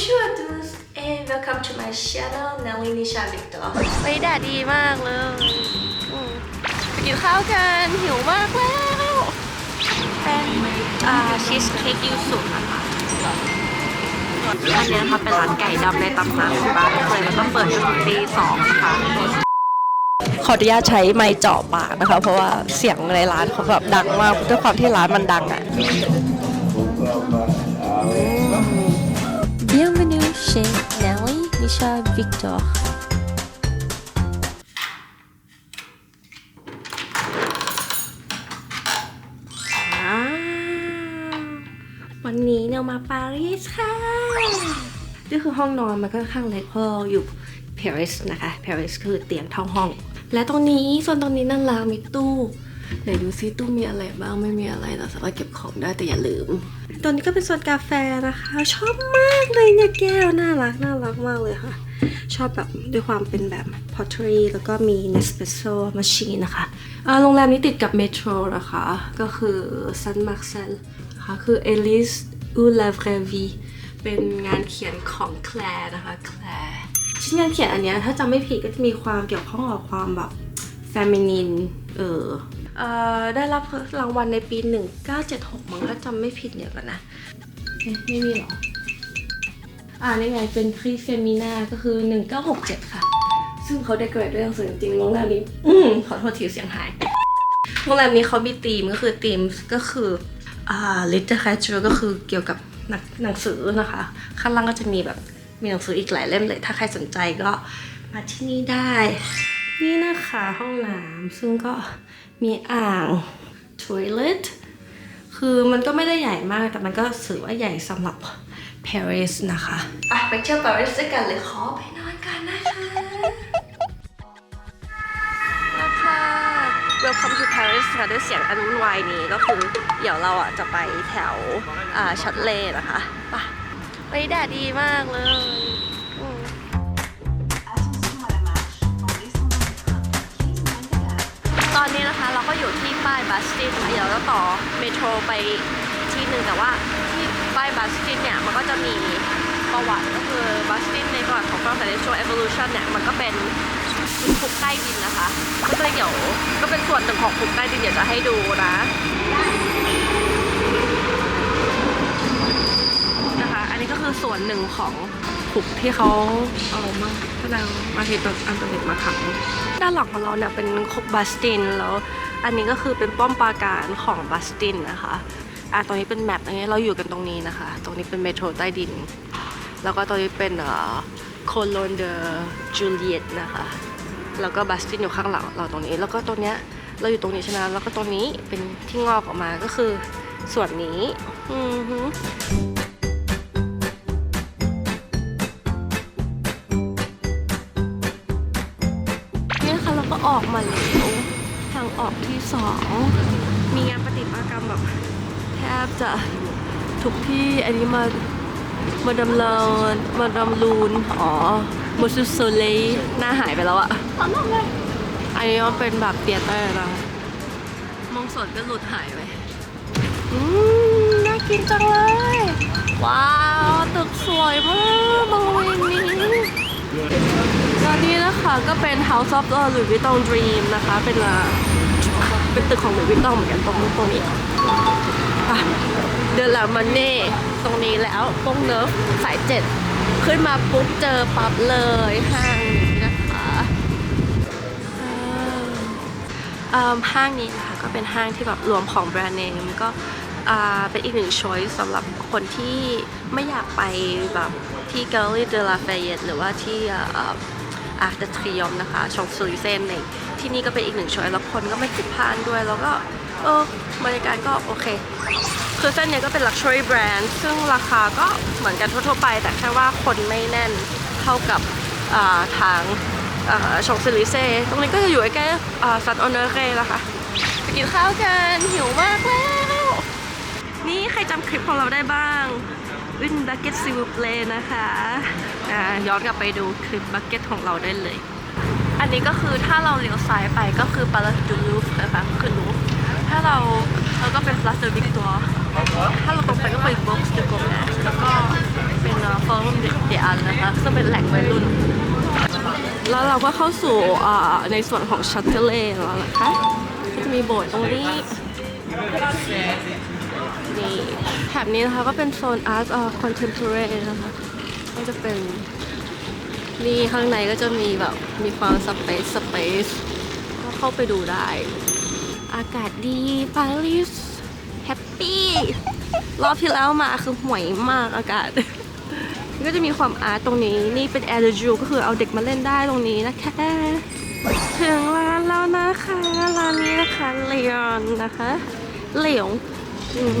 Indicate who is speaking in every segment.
Speaker 1: Bonjour à tous et welcome to my channel Nelly Nisha Victor
Speaker 2: ไปแดดดีมากเลยอืมไปกินข้าวกัน หิวมากแล้ว เป็นอ่าชีสเค้กยูสุนะคะอันนี้นะคะเป็นร้านไก่ดำในตำนานของบ้านเลยแล้วก็เปิดจนถึงตีสองนะคะขออนุญาตใช้ไมค์เจาะปากนะคะ เพราะว่าเสียงในร้านเขาแบบดังมากด้วยความที่ร้านมันดังอะ
Speaker 1: Bienvenue chez Nelly Nisha Victor
Speaker 2: ว้าววันนี้เนี่ยมาปารีสค่ะนี่คือห้องนอนมันก็ค่อนข้างเล็กเพราะเราอยู่ปารีสนะคะปารีสคือเตียงเท่าห้อง และตรงนี้ส่วนตรงนี้นั่นละมีตู้ ไหนดูซิตู้มีอะไรบ้างไม่มีอะไรเราสามารถเก็บของได้แต่อย่าลืม ตอนนี้ก็เป็นโซนกาแฟนะคะ ชอบมากเลยเนี่ยแก้วน่ารักน่ารักมากเลยค่ะ ชอบแบบด้วยความเป็นแบบ pottery แล้วก็มี Nespresso machine นะคะโรงแรมนี้ติดกับเมโทรนะคะ ก็คือ San Marcel นะคะคือ Elise ou la vraie vie เป็นงานเขียนของแคลร์นะคะแคลร์ชิ้นงานเขียนอันเนี้ยถ้าจำไม่ผิดก็จะมีความเกี่ยวข้องกับความแบบ feminine เออเออ ได้รับรางวัลในปี 1976 มั้งถ้าจำไม่ผิดเดี๋ยวกันนะเอ๊ะไม่มีเหรอ อ่านี่ไงเป็นพรีเฟมินาก็คือ 1967 ค่ะ ซึ่งเขาได้เกิดด้วยหนังสือจริงๆโรงแรมนี้อืมขอโทษทีเสียงหายโรงแรมนี้เขามีธีมก็คือธีมก็คืออ่า literature ก็คือเกี่ยวกับหนังหนังสือนะคะ ข้างล่างก็จะมีแบบมีหนังสืออีกหลายเล่มเลย ถ้าใครสนใจก็มาที่นี่ได้ นี่นะคะห้องน้ำซึ่งก็ มีอ่าง toilet คือมันก็ไม่ได้ใหญ่มากแต่มันก็ถือว่าใหญ่สำหรับ Paris นะคะไปไปเที่ยวปารีสด้วยกันเลยขอไปนอนกันนะคะแล้วค่ะ Welcome to Paris ค่ะด้วยเสียงอันวุ่นวายนี้ก็คือเดี๋ยวเราอะจะไปแถวอ่าชัดเลย์นะคะไปไปแดดดีมากเลยอืม
Speaker 3: Attention à la marche en descendant du train. Please mind the gap.
Speaker 2: ตอนนี้นะคะเรา ก็อยู่ที่ป้ายบัสตินเดี๋ยวเราต่อเมโทรไปที่หนึ่งแต่ว่าที่ป้ายบัสตินเนี่ยมันก็จะมีประวัติก็คือบัสตินในประวัติของฝรั่งเศสในช่วง evolution เนี่ยมันก็เป็นคุกใต้ดินนะคะ ก็เลยเดี๋ยวก็เป็นส่วนหนึ่งของคุกใต้ดินเดี๋ยวจะให้ดูนะนะคะ อันนี้ก็คือส่วนหนึ่งของคุกที่เขาเอามาแสดงมาทีตัวอันตัวเด็กมาขังด้านหลังของเราเนี่ยเป็นคุกบัสตินแล้ว อันนี้ก็คือเป็นป้อมปราการของบัสตินนะคะอะตรงนี้เป็นแมปอันนี้เราอยู่กันตรงนี้นะคะ ตรงนี้เป็นเมโทรใต้ดิน แล้วก็ตรงนี้เป็นโคโลนเดอจูเลียตนะคะ แล้วก็บัสตินอยู่ข้างหลังเราตรงนี้ แล้วก็ตรงเนี้ยเราอยู่ตรงนี้ใช่ไหมแล้วก็ตรงนี้เป็นที่งอกออกมาก็คือส่วนนี้ อือหือนี่นะคะเราก็ออกมาแล้วทาง ออกที่สองมีงานประติมากรรมแบบแทบจะทุกที่อันนี้มามาดำลอนมาดำลูนอ๋อมูซูโซเลหน้าหายไปแล้วอะอันนี้มันเป็นแบบเตียเตอร์นะมองสดก็หลุดหายไปอืมน่ากินจังเลย ว้าว ตึกสวยมากบริเวณนี้ตอนนี้นะคะก็เป็น House of the Louis Vuitton Dream นะคะ เป็นอ่า เป็นตึกของ Louis Vuitton เหมือนกันตรงตรงนี้อะเดินลังมันเน่ตรงนี้แล้วป้งเนิร์ฟสายเจ็ดขึ้นมาปุ๊บเจอปั๊บเลยห้างนี้นะคะอ่าห้างนี้นะคะก็เป็นห้างที่แบบรวมของแบรนด์เนมก็เป็นอีกหนึ่งช้อยสำหรับคนที่ไม่อยากไปแบบที่ Galerie de la Fayette หรือว่าที่อาร์ตทริยมนะคะชองซูริเซนเอง ที่นี่ก็เป็นอีกหนึ่งช้อยแล้วคนก็ไม่ผิดพลาดด้วย แล้วก็เออบรรยากาศก็โอเค คือเส้นเนี้ยก็เป็น Luxury Brand ซึ่งราคาก็เหมือนกันทั่วๆไป แต่แค่ว่าคนไม่แน่นเท่ากับาทางชองซูริเซ่ตรงนี้ก็จะอยู่ใกล้ซันออนเนอร์เรนะค่ะไปกินข้าวกัน หิวมากแล้ว นี่ใครจำคลิปของเราได้บ้างวินบักเก็ตซิลเพลนะคะย้อนกลับไปดูคลิปบักเก็ตของเราได้เลย อันนี้ก็คือถ้าเราเลี้ยวซ้ายไปก็คือปาร์ดูลูฟนะคะคือลูฟถ้าเราเราก็เป็น Place de Victoire ถ้าเราตรงไปก็เป็น Box de Commerce แล้วก็เป็นฟอร์มเดเป็นแหล่งวัยรุ่น แล้วเราก็เข้าสู่ในส่วนของชัตเตอร์เลแล้วนะคะก็จะมีโบสถ์ตรงนี้นี่แถบนี้นะคะก็เป็นโซน Art of Contemporary นะคะก็จะเป็น นี่ข้างในก็จะมีแบบมีความสเปซสเปซก็เข้าไปดูได้ อากาศดีปารีสแฮปปี้รอบที่แล้วมาคือห่วยมากอากาศ ก็จะมีความอาร์ตตรงนี้นี่เป็นแอร์เดจูก็คือเอาเด็กมาเล่นได้ตรงนี้นะคะถึงร้านแล้วนะคะร้านนี้นะคะเลออนนะคะเหลียวอืม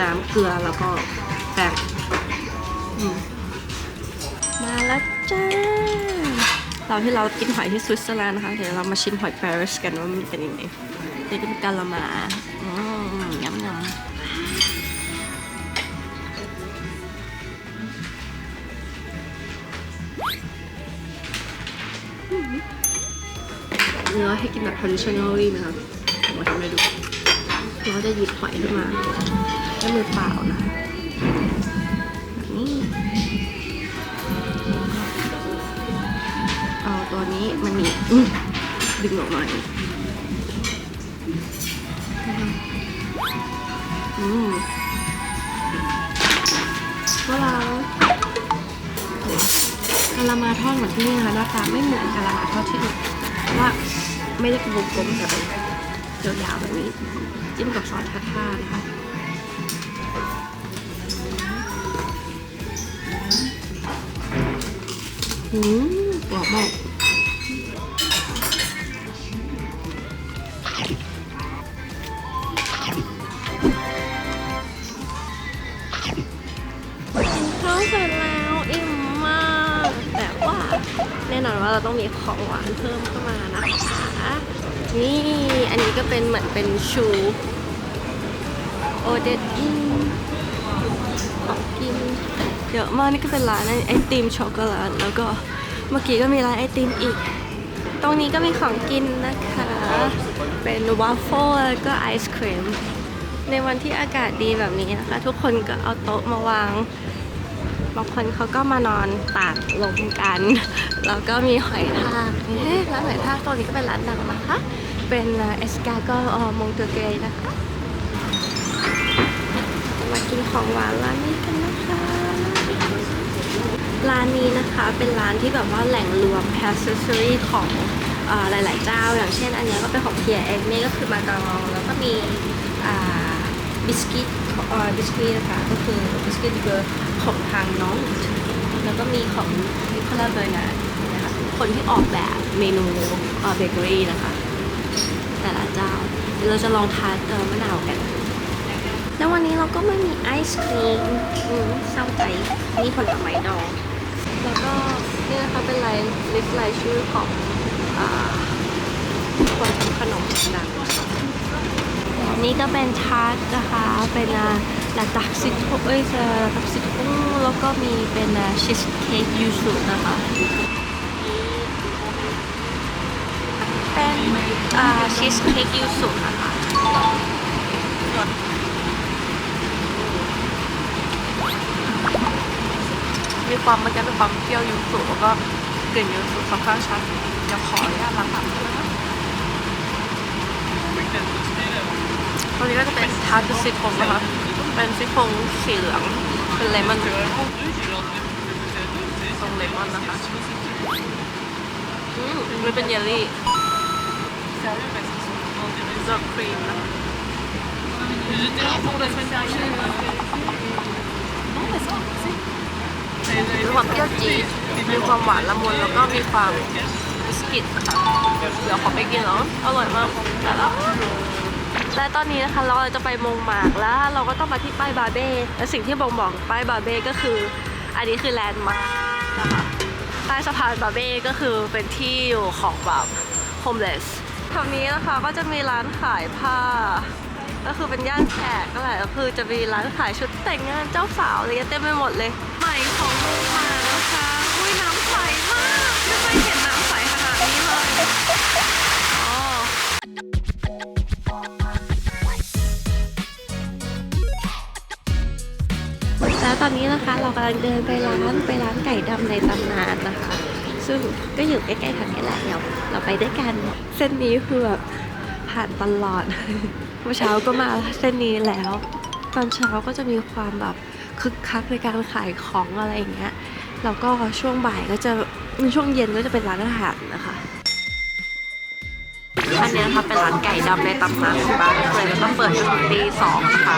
Speaker 2: น้ำเกลือแล้วก็แป้งมาแล้วจ้าเราที่เรากินหอยที่สวิตเซอร์แลนด์นะคะ เดี๋ยวเรามาชิมหอยปารีสกันว่ามันเป็นยังไงนี่เป็นกาละมาอืมยำยำเนื้อให้กินแบบ traditionally นะคะมาทำให้ดูเราจะหยิบหอยขึ้นมา ด้วยมือเปล่านะแบบนี้เอาตัวนี้มันมีดึงออกหน่อยอืมเวลากะละมาทอดเหมือนที่นี่นะคะหน้าตาไม่เหมือนกะละมาทอดที่อื่นว่าไม่ได้เป็นวงกลมแต่เป็นยาวๆแบบนี้จิ้มกับซอสทาท่านะคะ อืมกรอบมากกินข้าวเสร็จแล้วอิ่มมาก แต่ว่าแน่นอนว่าเราต้องมีของหวานเพิ่มเข้ามานะคะนี่อันนี้ก็เป็นเหมือนเป็นชูโอเดตอิน เยอะมากนี่ก็เป็นร้านไอติมช็อกโกแลตแล้วก็เมื่อกี้ก็มีร้านไอติมอีก ตรงนี้ก็มีของกินนะคะ เป็นวาฟเฟิลแล้วก็ไอศครีม ในวันที่อากาศดีแบบนี้นะคะ ทุกคนก็เอาโต๊ะมาวาง บางคนเขาก็มานอนตากลมกัน แล้วก็มีหอยทากเอ๊ะร้านหอยทากตรงนี้ก็เป็นร้านดังนะคะ เป็นเอสกาโกมงเตเกยนะคะ มากินของหวานร้านนี้กันนะ ร้านนี้นะคะเป็นร้านที่แบบว่าแหล่งรวม a c c e s s o r y ของอหลาย ๆ เจ้า อย่างเช่น อันนี้ก็เป็นของเพียเองนี่ก็คือมาการอง แล้วก็มีบิสกิตบิสกิตนะคะก็คือบิสกิตเบอร์ของทางน้อง แล้วก็มีของนิโคลาเบอร์นานะคะคนที่ออกแบบเมนูเบเกอรี่นะคะ แต่ละเจ้าเดี๋ยวเราจะลองทานเติมมะนาวกันแล้ววันนี้เราก็ไม่มีไอศครีมอืมเศร้าใจนี่ผลไม้ดอง แล้วก็นี่นะคะเป็นลายลิสต์รายชื่อของอาคนทำขนมดังนี่ก็เป็นทาร์ตนะคะ เป็นลาตักซิโตเอ้ยลาตักซิโตแล้วก็มีเป็นชีสเค้กยูสุนะคะเป็นชีสเค้กยูสุนะคะ มีความมันจะเป็นความเปรี้ยวยูสุแล้วก็กลิ่นยูสุค่อนข้างชัดเดี๋ยวขออนุญาตล้างปากนะคะตัวนี้ก็จะเป็นทาร์ตซี่โครงนะคะเป็นซี่โครงสีเหลืองเป็นเลมอนตรงเลมอนนะคะอืมมันเป็นเยลลี่เจอครีมนะคะมี มีความเปรี้ยวจี๊ดมีความหวานละมุนแล้วก็มีความบิสกิตค่ะเดี๋ยวขอไปกินแล้วอร่อยมากแต่ละและตอนนี้นะคะเราจะไปมงหมากแล้ว เราก็ต้องมาที่ป้ายบาเบ้และสิ่งที่บ่งบอกป้ายบาเบ้ก็คือ อันนี้คือแลนด์มาร์คนะคะใต้สะพานบาเบ้ก็คือเป็นที่อยู่ของแบบโฮมเลสแถวนี้นะคะก็จะมีร้านขายผ้า ก็คือเป็นย่านแขกก็แหละก็คือจะมีร้านขายชุดแต่งงานเจ้าสาวอะไรเงี้ยเต็มไปหมดเลย ของมงหมานะคะอุ้ยน้ำใสมากไม่เคยเห็นน้ำใสขนาดนี้เลยอ๋อแล้วตอนนี้นะคะเรากำลังเดินไปร้านไปร้านไก่ดำในตำนานนะคะ ซึ่งก็อยู่ใกล้ๆทางนี้แหละเดี๋ยวเราไปด้วยกัน เส้นนี้คือแบบผ่านตลอดเมื่อเช้าก็มาเส้นนี้แล้ว ตอนเช้าก็จะมีความแบบ คึกคักในการขายของอะไรอย่างเงี้ยแล้วก็ช่วงบ่ายก็จะช่วงเย็นก็จะเป็นร้านอาหารนะคะอันนี้นะคะเป็นร้านไก่ดำในตำนานของบ้านเลยแล้วก็เปิดจนถึงตีสองนะคะ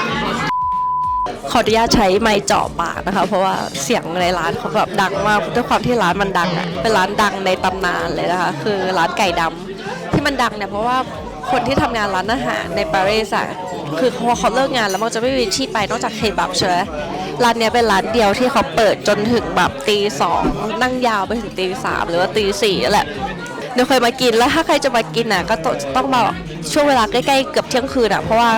Speaker 2: ขออนุญาตใช้ไมค์เจาะปากนะคะ เพราะว่าเสียงในร้านเขาแบบดังมากด้วยความที่ร้านมันดังอะเป็นร้านดังในตำนานเลยนะคะ คือร้านไก่ดำที่มันดังเนี่ยเพราะว่าคนที่ทำงานร้านอาหารในปารีสอะคือพอเขาเลิกงานแล้วมันจะไม่มีที่ไปนอกจากเคบับใช่ไหม ร้านเนี้ยเป็นร้านเดียวที่เขาเปิดจนถึงแบบตีสองนั่งยาวไปถึงตีสามหรือว่าตีสี่แหละเดี๋ยวเคยมากินแล้วถ้าใครจะมากินอะก็ต้องต้องมาช่วงเวลาใกล้ๆเกือบเที่ยงคืนอะเพราะว่า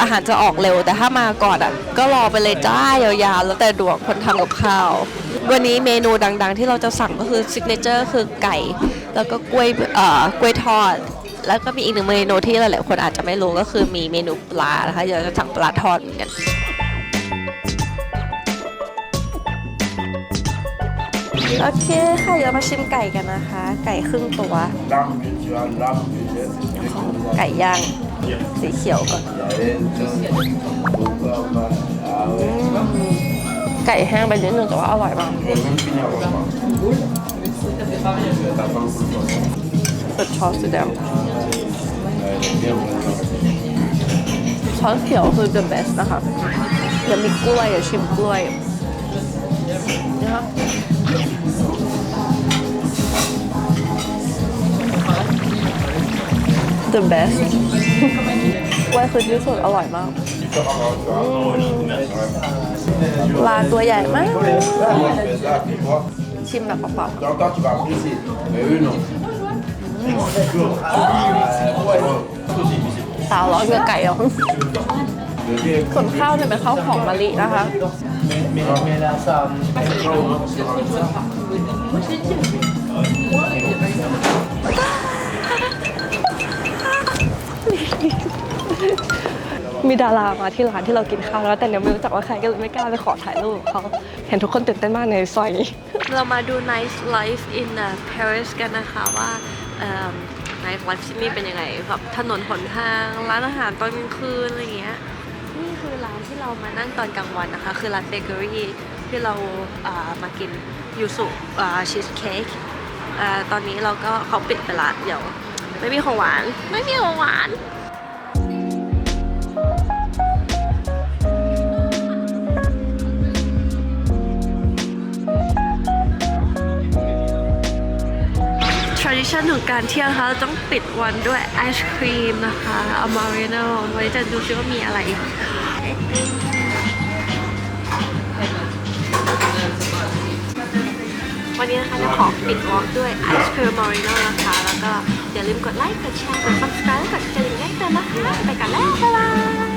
Speaker 2: อาหารจะออกเร็วแต่ถ้ามาก่อนอะก็รอไปเลยจ้ายาวๆแล้วแต่ดวงคนทำกับข้าว วันนี้เมนูดังๆ ที่เราจะสั่งก็คือซิกเนเจอร์คือไก่ แล้วก็กล้วยเอ่อกล้วยทอด แล้วก็มีอีกหนึ่งเมนูที่หลายๆคนอาจจะไม่รู้ก็คือมีเมนูปลานะคะเดี๋ยวจะสั่งปลาทอดเหมือนกัน โอเคค่ะ เดี๋ยวมาชิมไก่กันนะคะ ไก่ครึ่งตัว ไก่ย่างสีเขียวก่อน ไก่แห้งไปนิดนึงแต่ว่าอร่อยมากเปิดช้อนสีแดงช้อนเขียวคือ the best นะคะเดี๋ยวมีกล้วยเดี๋ยวชิมกล้วย นะคะ the best กล้วยคือที่สุดอร่อยมาก ปลาตัวใหญ่มาก ชิมแบบเปล่าๆตาร้อนกับไก่อะส่วนข้าวเนี่ยเป็นข้าวหอมมะลินะคะ มีดารามาที่ร้านที่เรากินข้าวแล้วแต่เนี่ยไม่รู้จักว่าใครก็เลยไม่กล้าไปขอถ่ายรูปกับเขาเห็นทุกคนตื่นเต้นมากในซอยนี้ เรามาดู nice life in uh, Paris กันนะคะว่าเอิ่ม nice life ที่นี่เป็นยังไงแบบถนนหนทางร้านอาหารตอนกลางคืนอะไรอย่างเงี้ยนี่คือ ร้านที่เรามานั่งตอนกลางวันนะคะ คือร้านเบเกอรี่ที่เราอ่ามากินยูสุชีสเค้กตอนนี้เราก็เขาปิดไปละเดี๋ยวไม่มีของหวาน ไม่มีของหวาน tradition ของการเที่ยวนะคะเราต้องปิดวันด้วยไอศครีมนะคะอมาริโนไว้จะดูซิว่ามีอะไรขาย วันนี้นะคะเราขอปิดวอล์กด้วยไอศครีมมอริโนนะคะ แล้วก็อย่าลืมกดไลค์ กดแชร์ กด subscribe กดกระดิ่งแจ้งเตือนนะคะ ไปกันแล้ว บ๊ายบาย